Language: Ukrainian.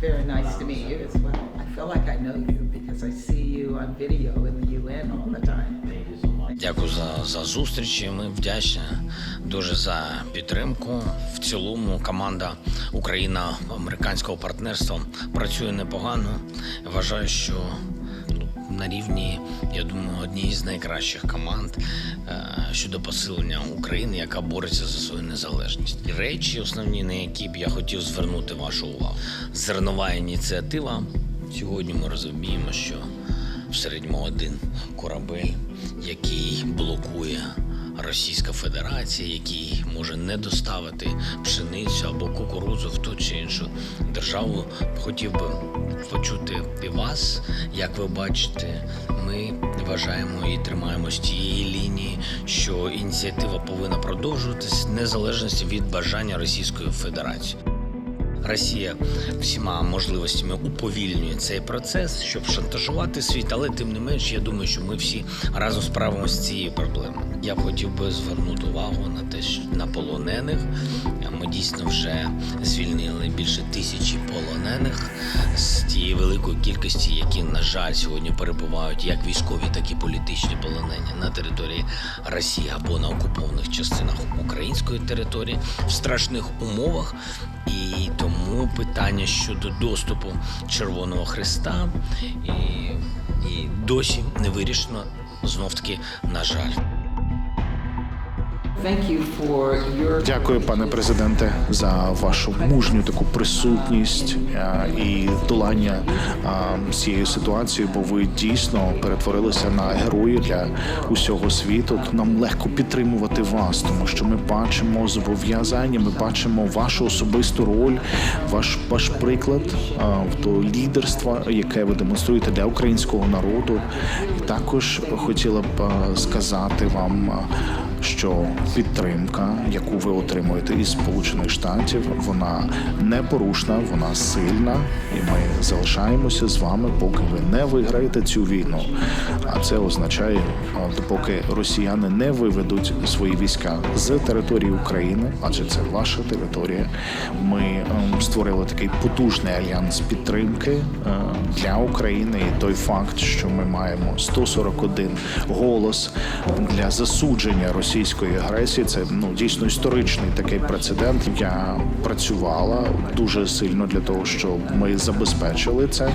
Very nice to meet you as well. I feel like I know you because I see you on video in the UN all the time. Дякую за, за зустрічі. Ми вдячні дуже за підтримку. В цілому команда Україна-американського партнерства працює непогано. Вважаю, що на рівні, я думаю, однієї з найкращих команд е, щодо посилення України, яка бореться за свою незалежність. Речі, основні, на які б я хотів звернути вашу увагу. Зернова ініціатива. Сьогодні ми розуміємо, що в середньому один корабель, який блокує Російська Федерація, який може не доставити пшеницю кукурудзу в ту чи іншу державу. Хотів би почути і вас, як ви бачите, ми вважаємо і тримаємось тієї лінії, що ініціатива повинна продовжуватись незалежності від бажання Російської Федерації. Росія всіма можливостями уповільнює цей процес, щоб шантажувати світ, але тим не менш, я думаю, що ми всі разом справимося з цією проблемою. Я б хотів би звернути увагу на те, що на полонених. Ми дійсно вже звільнили більше тисячі полонених з тієї великої кількості, які на жаль сьогодні перебувають як військові, так і політичні території Росії або на окупованих частинах української території в страшних умовах. І тому питання щодо доступу Червоного Христа і, і досі не вирішено знов таки, на жаль. Дякую, пане президенте, за вашу мужню таку присутність е, і долання е, цієї ситуації, бо ви дійсно перетворилися на героїв для усього світу. Нам легко підтримувати вас, тому що ми бачимо зобов'язання, ми бачимо вашу особисту роль, ваш ваш приклад е, до лідерства, яке ви демонструєте для українського народу. І також хотіла б е, сказати вам. Що підтримка, яку ви отримуєте із Сполучених Штатів, вона непорушна, вона сильна, і ми залишаємося з вами, поки ви не виграєте цю війну. А це означає, а, допоки росіяни не виведуть свої війська з території України, адже це ваша територія. Ми ем, створили такий потужний альянс підтримки е, для України. І той факт, що ми маємо 141 голос для засудження російської агресії, це ну дійсно історичний такий прецедент. Я працювала дуже сильно для того, щоб ми забезпечили це.